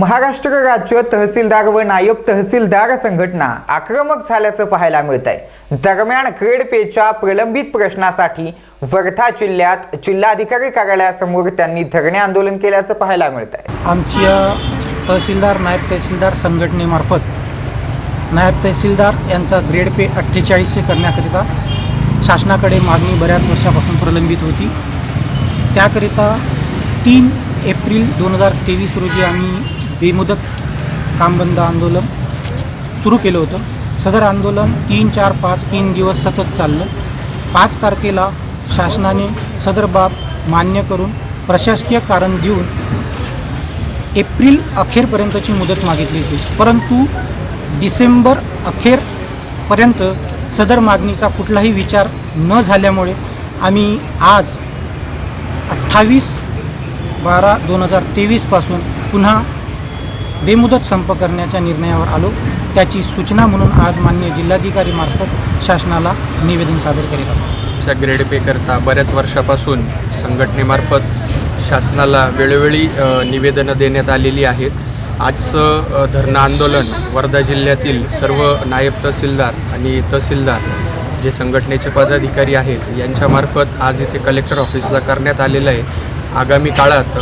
महाराष्ट्र राज्य तहसीलदार व नायब तहसीलदार संघटना आक्रमक झाल्याचं पाहायला मिळत आहे दरम्यान ग्रेड पेच्या प्रलंबित प्रश्नासाठी वर्धा जिल्ह्यात जिल्हाधिकारी कार्यालयासमोर त्यांनी धरणे आंदोलन केल्याचं पाहायला मिळत आहे आमच्या तहसीलदार नायब तहसीलदार संघटनेमार्फत नायब तहसीलदार यांचा ग्रेड पे अठ्ठेचाळीसशे करण्याकरिता शासनाकडे मागणी बऱ्याच वर्षापासून प्रलंबित होती. त्याकरिता तीन एप्रिल दोन हजार तेवीस रोजी आम्ही बेमुदत कामबंद आंदोलन सुरू केलं होतं. सदर आंदोलन तीन चार पाच तीन दिवस सतत चाललं. पाच तारखेला शासनाने सदर बाब मान्य करून प्रशासकीय कारण देऊन एप्रिल अखेरपर्यंतची मुदत मागितली होती. परंतु डिसेंबर अखेरपर्यंत सदर मागणीचा कुठलाही विचार न झाल्यामुळे आम्ही आज अठ्ठावीस बारा दोन हजार तेवीसपासून पुन्हा बेमुदत संप करण्याच्या निर्णयावर आलो. त्याची सूचना म्हणून आज मान्य जिल्हाधिकारीमार्फत शासनाला निवेदन सादर करीत आहोत ग्रेड पे करता बऱ्याच वर्षापासून संघटनेमार्फत शासनाला वेळोवेळी निवेदनं देण्यात आलेली आहेत. आजचं धरणं आंदोलन वर्धा जिल्ह्यातील सर्व नायब तहसीलदार आणि तहसीलदार जे संघटनेचे पदाधिकारी आहेत यांच्यामार्फत आज इथे कलेक्टर ऑफिसला करण्यात आलेलं आहे. आगामी काळात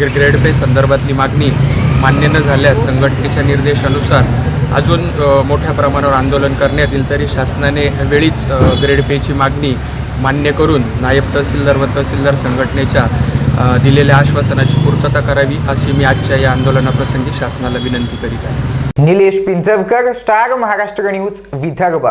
ग्रेड पे संदर्भातली मागणी मान्य न झाल्यास संघटनेच्या निर्देशानुसार अजून मोठ्या प्रमाणावर आंदोलन करण्यात येईल. तरी शासनाने वेळीच ग्रेड पेची मागणी मान्य करून नायब तहसीलदार व तहसीलदार संघटनेच्या दिलेल्या आश्वासनाची पूर्तता करावी अशी मी आजच्या या आंदोलनाप्रसंगी शासनाला विनंती करीत आहे. Nilesh Pinjwakar star Maharashtra news Vidarbha.